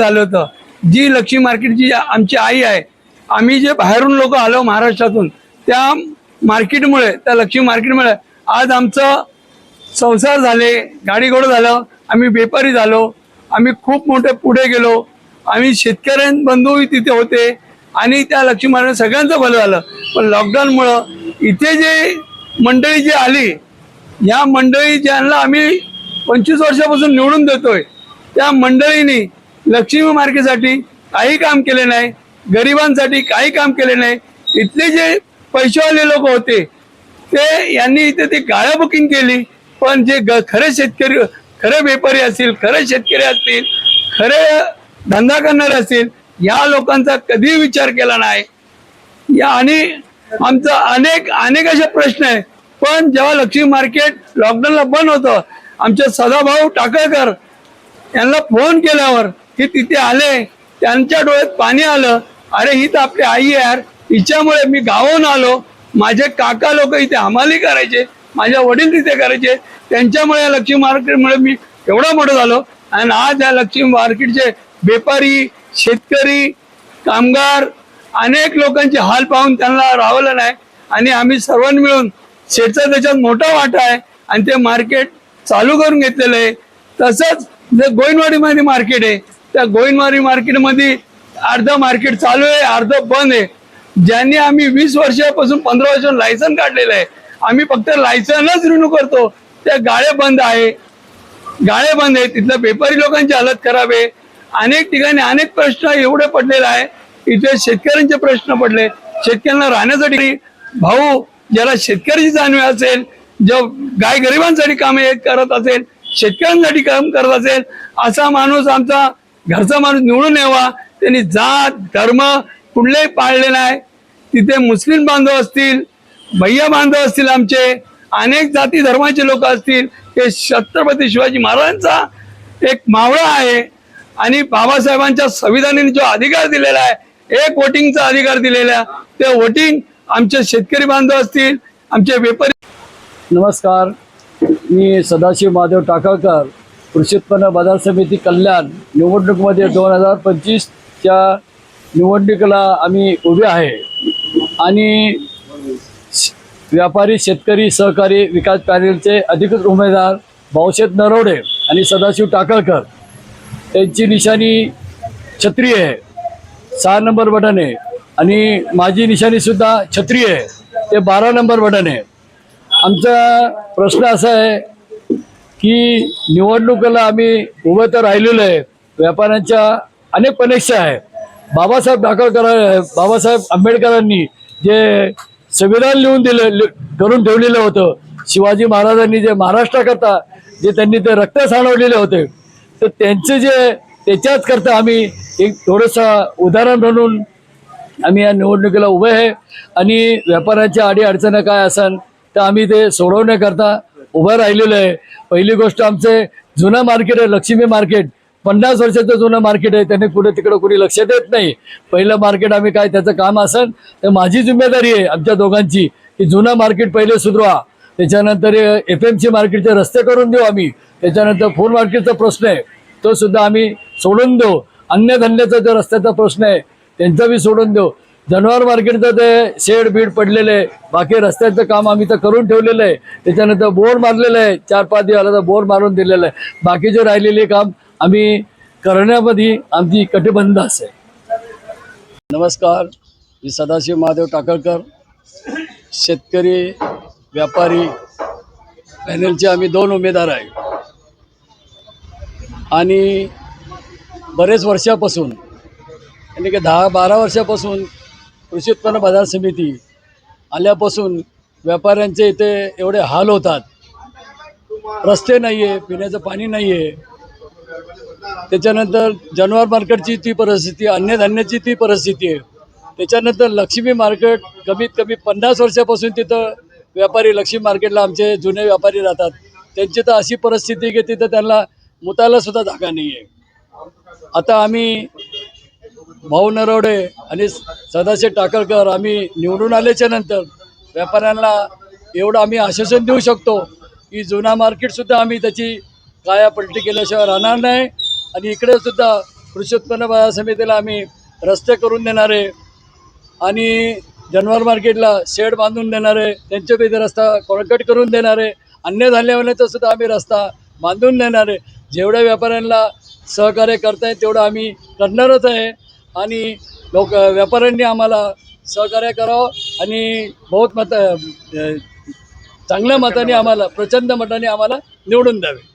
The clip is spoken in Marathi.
झालं होतं. जी लक्ष्मी मार्केटची आमची आई आहे आम्ही जे बाहेरून लोक आलो महाराष्ट्रातून त्या मार्केटमुळे त्या लक्ष्मी मार्केटमुळे आज आमचं संसार झाले गाडी झालं आम्ही व्यापारी झालो आम्ही खूप मोठे पुढे गेलो आम्ही शेतकऱ्यां बंधूही तिथे होते आणि त्या लक्ष्मी मार्केट सगळ्यांचं भलं झालं. पण लॉकडाऊनमुळं इथे जे मंडळी जी आली या मंडळी ज्यांना आम्ही पंचवीस वर्षापासून निवडून देतोय त्या मंडळींनी लक्ष्मी मार्केटसाठी काही काम केले नाही गरिबांसाठी काही काम केले नाही. इथले जे पैसेवाले लोक होते ते यांनी इथे ती गाळ्या बुकिंग केली. पण जे ग खरे शेतकरी खरे व्यापारी असतील खरे शेतकरी असतील खरे धंदा करणारे असतील या लोकांचा कधी विचार केला नाही. या आणि आमचा अनेक अनेक असे प्रश्न आहे. पण जेव्हा लक्ष्मी मार्केट लॉकडाऊनला बंद होतं आमचे सदाभाऊ टाकळकर यांना फोन केल्यावर की तिथे आले त्यांच्या डोळ्यात पाणी आलं. अरे ही तर आपली आई यार. हिच्यामुळे मी गावाहून आलो. माझे काका लोक इथे हमाली करायचे माझ्या वडील तिथे करायचे. त्यांच्यामुळे या लक्ष्मी मार्केटमुळे मी एवढा मोठा झालो. आणि आज या लक्ष्मी मार्केटचे व्यापारी शेतकरी कामगार अनेक लोकांचे हाल पाहून त्यांना राहवलं नाही. आणि आम्ही सर्वांनी मिळून शेतचा त्याच्यात मोठा वाटा आहे. आणि ते मार्केट चालू करून घेतलेलं आहे. तसंच जे गोविंदवाडीमध्ये मार्केट आहे त्या गोविंदवाडी मार्केटमध्ये अर्ध मार्केट चालू आहे अर्ध बंद आहे. ज्यांनी आम्ही वीस वर्षापासून पंधरा वर्षापासून लायसन काढलेलं आहे आम्ही फक्त लायसनच रिन्यू करतो. त्या गाळे बंद आहे. गाळे बंद आहे तिथल्या व्यापारी लोकांची हालत खराब आहे. अनेक ठिकाणी अनेक प्रश्न एवढे पडलेले आहे. इथे शेतकऱ्यांचे प्रश्न पडले. शेतकऱ्यांना राहण्यासाठी भाऊ ज्याला शेतकऱ्याची जाणीव असेल जो गाय गरिबांसाठी कामे करत असेल शेतकऱ्यांसाठी काम करत असेल असा माणूस आमचा घरचा माणूस निवडून यावा. त्यांनी जात धर्म कुठलेही पाळले नाही. तिथे मुस्लिम बांधव असतील भैया बांधव असतील आमचे अनेक जाती धर्माचे लोक असतील. हे छत्रपती शिवाजी महाराजांचा एक मावळा आहे. आणि बाबासाहेबांच्या संविधानाने जो अधिकार दिलेला आहे एक वोटिंगचा अधिकार दिलेला आहे, ते वोटिंग आमचे शेतकरी बांधव असतील आमचे व्यापारी नमस्कार. मी सदाशिव माधव टाकळकर. कृषी उत्पन्न बाजार समिती कल्याण निवडणुकीमध्ये दोन हजार पंचवीसच्या निवडणुकीला आम्ही उभे आहे. आणि व्यापारी शेतकरी सहकारी विकास पॅनेलचे अधिकृत उमेदवार भाऊशेत नरवडे आणि सदाशिव टाकळकर यांची निशाणी छत्री आहे. सहा नंबर बटन आहे. आणि माझी निशाणीसुद्धा छत्री आहे. ते बारा नंबर बटन आहे. आमचा प्रश्न असा आहे की निवडणुकीला आम्ही उभं तर राहिलेलो आहे. व्यापाऱ्यांच्या अनेक परीक्षा आहे बाबासाहेब टाकळकर बाबासाहेब आंबेडकरांनी जे संविधान लिहून दिलं करून ठेवलेलं होतं शिवाजी महाराजांनी जे महाराष्ट्राकरता जे त्यांनी ते रक्त सांडवलेले होते तर त्यांचे जे त्याच्याच करता आम्ही एक थोडंसं उदाहरण म्हणून आम्ही या निवडणुकीला उभे आहे. आणि व्यापाऱ्यांच्या अडी अडचणं काय असन तर आम्ही ते सोडवण्याकरता उभं राहिलेलो आहे. पहिली गोष्ट आमचे जुनं मार्केट आहे लक्ष्मी मार्केट पन्नास वर्षाचं जुनं मार्केट आहे. त्यांनी कुठे तिकडं कुणी लक्ष देत नाही. पहिलं मार्केट आम्ही काय त्याचं काम असेल तर माझी जिम्मेदारी आहे आमच्या दोघांची की जुनं मार्केट पहिले सुधरवा. त्याच्यानंतर एफ एम सी मार्केटचे रस्ते करून देऊ आम्ही. त्याच्यानंतर फोन मार्केटचा प्रश्न आहे. तो सुद्धा आम्ही सोडून देऊ. अन्य जो रस्त्याचा प्रश्न आहे त्यांचा बी सोडून देऊ. जनावर मार्केटचं ते शेड बीड पडलेलं आहे. बाकी रस्त्याचं काम आम्ही तर करून ठेवलेलं आहे. त्याच्यानंतर बोर मारलेलं आहे. चार पाच दिवस आला तर बोर मारून दिलेलं आहे. बाकीचे राहिलेले काम आम्ही करण्यामध्ये आमची कटिबंध असेल नमस्कार. मी सदाशिव महादेव टाकळकर. शेतकरी व्यापारी पॅनलचे आम्ही दोन उमेदवार आहे. आणि बरेच वर्षापासून म्हणजे की दहा बारा वर्षापासून कृषी उत्पन्न बाजार समिती आल्यापासून व्यापाऱ्यांचे इथे एवढे हाल होतात. रस्ते नाही आहे पिण्याचं पाणी नाही आहे त्याच्यानंतर जनवार मार्केटची ती परिस्थिती अन्नधान्याची ती परिस्थिती आहे. त्याच्यानंतर लक्ष्मी मार्केट कमीत कमी पन्नास वर्षापासून तिथं व्यापारी लक्ष्मी मार्केटला आमचे जुने व्यापारी राहतात. त्यांची तर अशी परिस्थिती की तिथं त्यांना मुतायला सुद्धा जागा नाही आहे आता आम्ही भाऊ नरवडे आणि सदाशिव टाकळकर आम्ही निवडून आल्याच्यानंतर व्यापाऱ्यांना एवढं आम्ही आश्वासन देऊ शकतो की जुना मार्केटसुद्धा आम्ही त्याची काया पलटी केल्याशिवाय राहणार नाही. आणि इकडे सुद्धा कृषी उत्पन्न बाजार समितीला आम्ही रस्ते करून देणार आहे आणि जनवर मार्केटला शेड बांधून देणार आहे त्यांच्या पैकी रस्ता कॉन्क्रीट करून देणार आहे अन्य धान्यवाल्याचा सुद्धा आम्ही रस्ता बांधून देणार. आहे जेवढ्या व्यापाऱ्यांना सहकार्य करता येईल तेवढं आम्ही करणारच आहे. आणि लोक व्यापाऱ्यांनी आम्हाला सहकार्य करावं आणि बहुत मत चांगल्या मताने आम्हाला प्रचंड मताने आम्हाला निवडून द्यावे.